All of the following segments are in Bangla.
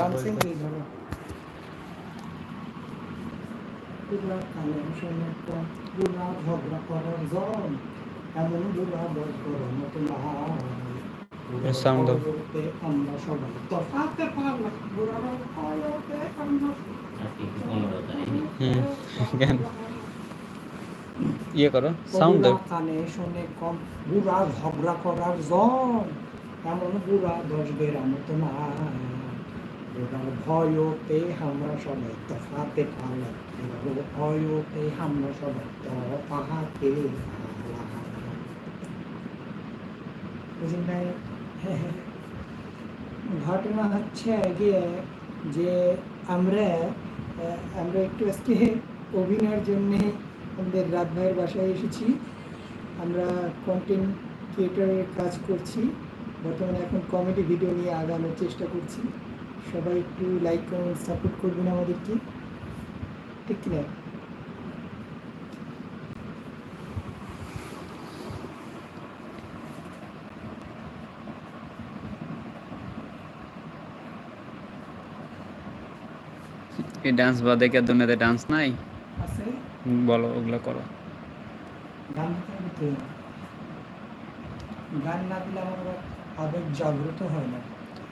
ডান্সিং এই ধরো বুড়া কানে শুনে তো বুড়া ঝগড়া করার জন এমন। আমরা সবাই তফাতে পারলাম আমরা ইয়ে করো সাউন্ড দাও। কানে শুনে কম বুড়া ঝগড়া করার জন এমন বুড়া দশ বেরা মতো না বুড়ার ভয়তে আমরা সবাই তফাতে পারলাম বুড়ার ভয়তে আমরা সবাই তফাতে বুঝলেন ভাই? ঘটনা হচ্ছে গিয়ে যে আমরা আমরা একটু আজকে অভিনয়ের জন্য আমাদের রাত ভাইয়ের বাসায় এসেছি। আমরা কন্টেন্ট ক্রিয়েটারের কাজ করছি। বর্তমানে এখন কমেডি ভিডিও নিয়ে আগানোর চেষ্টা করছি। সবাই একটু লাইক কমেন্ট সাপোর্ট করবেন আমাদেরকে। ঠিক কিনা? এই ডান্স বাদে কি দুনিয়াতে ডান্স নাই? আছে? বলো ওগুলো করো। গান। গান না দিলে আমার আবেগ জাগ্রত হয় না।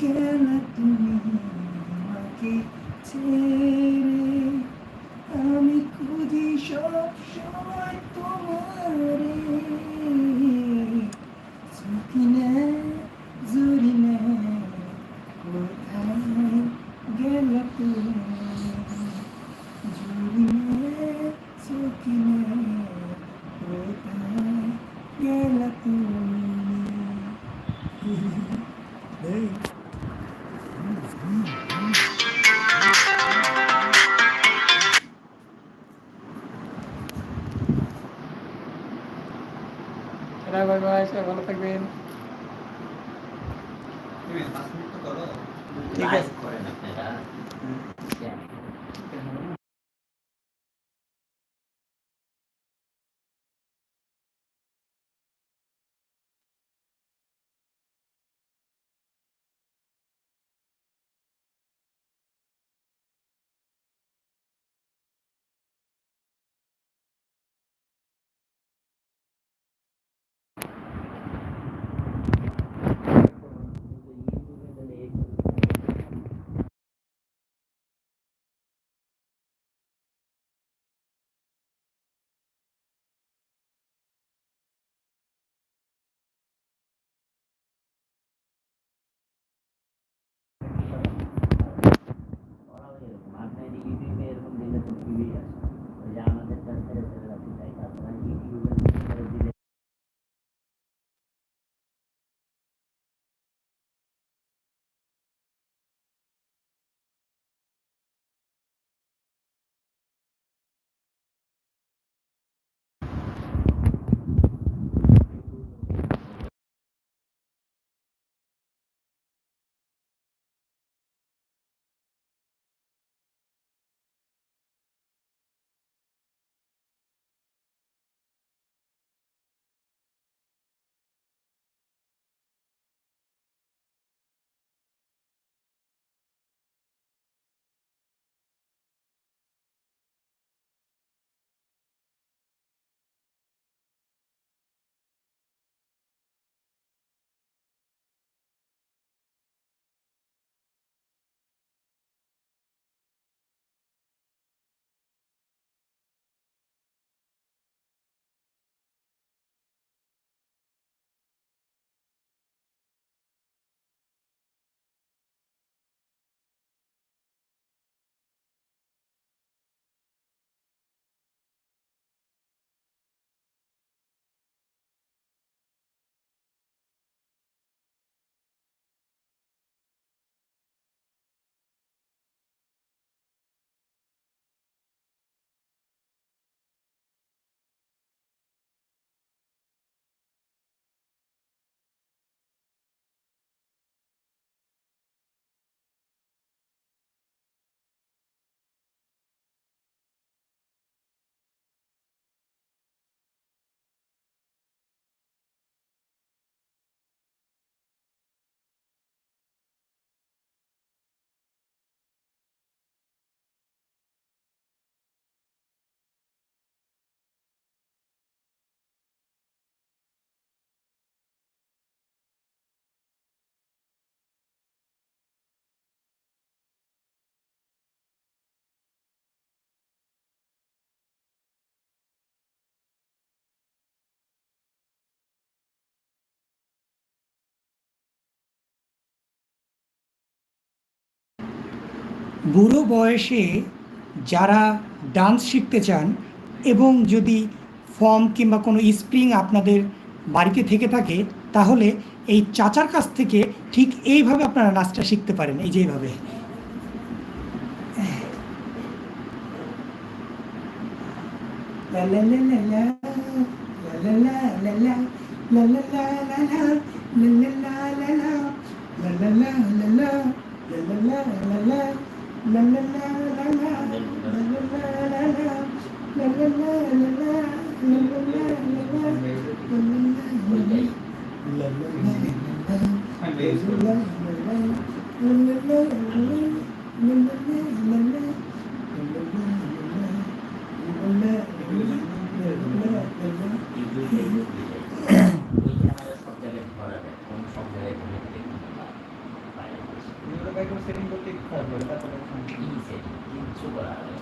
গেলা তুমি আমাকে ছেড়ে bye bye bye সবাই ভালো থাকবেন। ঠিক আছে। Yes. বুড়ো বয়সে যারা ডান্স শিখতে চান এবং যদি ফর্ম কিংবা কোনো স্প্রিং আপনাদের বাড়িতে থেকে থাকে তাহলে এই চাচার কাছ থেকে ঠিক এইভাবে আপনারা নাচটা শিখতে পারেন এই যে এইভাবে La la Gracias. easy, you can.